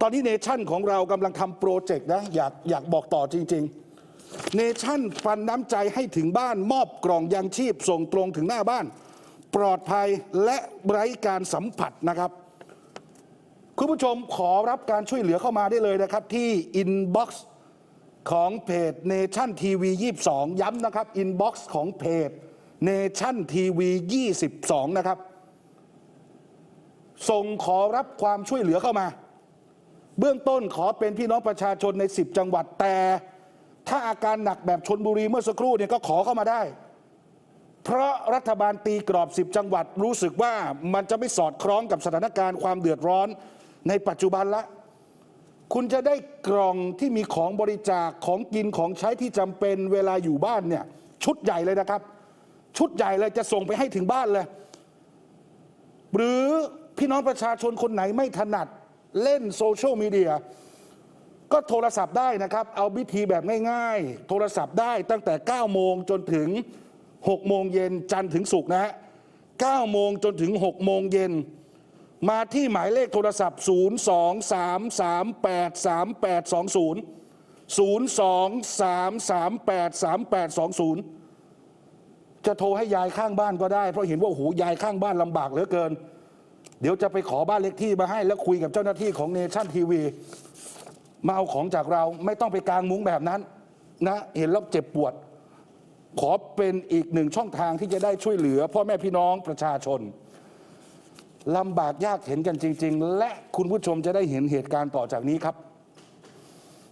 ตอนนี้เนชั่นของเรากำลังทำโปรเจกต์นะอยากอยากบอกต่อจริง ๆ เนชั่นปันน้ำใจให้ถึงบ้านมอบกล่องยังชีพส่งตรงถึงหน้าบ้าน ปลอดภัยและไร้การสัมผัสนะครับ คุณผู้ชมขอรับการช่วยเหลือเข้ามาได้เลยนะครับ ที่อินบ็อกซ์ของเพจเนชั่นทีวี22 ย้ำนะครับอินบ็อกซ์ของเพจเนชั่นทีวี22 นะครับ ส่งขอรับความช่วยเหลือเข้ามา เบื้องต้นขอเป็นพี่น้องประชาชนใน 10 จังหวัดแต่ ถ้าอาการหนักแบบชนบุรีเมื่อสักครู่เนี่ยก็ขอเข้ามาได้ เพราะรัฐบาลตีกรอบ 10 จังหวัดรู้สึกว่ามันจะไม่สอดคล้องกับสถานการณ์ความเดือดร้อนในปัจจุบันละ คุณจะได้กล่องที่มีของบริจาคของกินของใช้ที่จำเป็นเวลาอยู่บ้านเนี่ยชุดใหญ่เลยนะครับ ชุดใหญ่เลยจะส่งไปให้ถึงบ้านเลย หรือพี่น้องประชาชนคนไหนไม่ถนัด เล่นโซเชียลมีเดียก็โทรศัพท์ได้นะครับ เอาวิธีแบบง่ายๆ โทรศัพท์ได้ตั้งแต่ 9 โมงจนถึง 6 โมงเย็นจันทร์ถึงศุกร์นะฮะ 9 โมงจนถึง 6 โมงเย็น มาที่หมายเลขโทรศัพท์ 023383820 023383820 จะโทรให้ยายข้างบ้านก็ได้ เพราะเห็นว่าโอ้โหยายข้างบ้านลำบากเหลือเกิน เดี๋ยวจะไปขอบ้านเลขที่มาให้ แล้วคุยกับเจ้าหน้าที่ของเนชั่นทีวีมาเอาของจากเราไม่ต้องไปกางมุ้งแบบนั้นนะเห็นแล้วเจ็บปวด ขอเป็นอีกหนึ่งช่องทางที่จะได้ช่วยเหลือ พ่อแม่พี่น้องประชาชนลำบากยากเห็นกันจริง ๆ และคุณผู้ชมจะได้เห็นเหตุการณ์ต่อจากนี้ครับ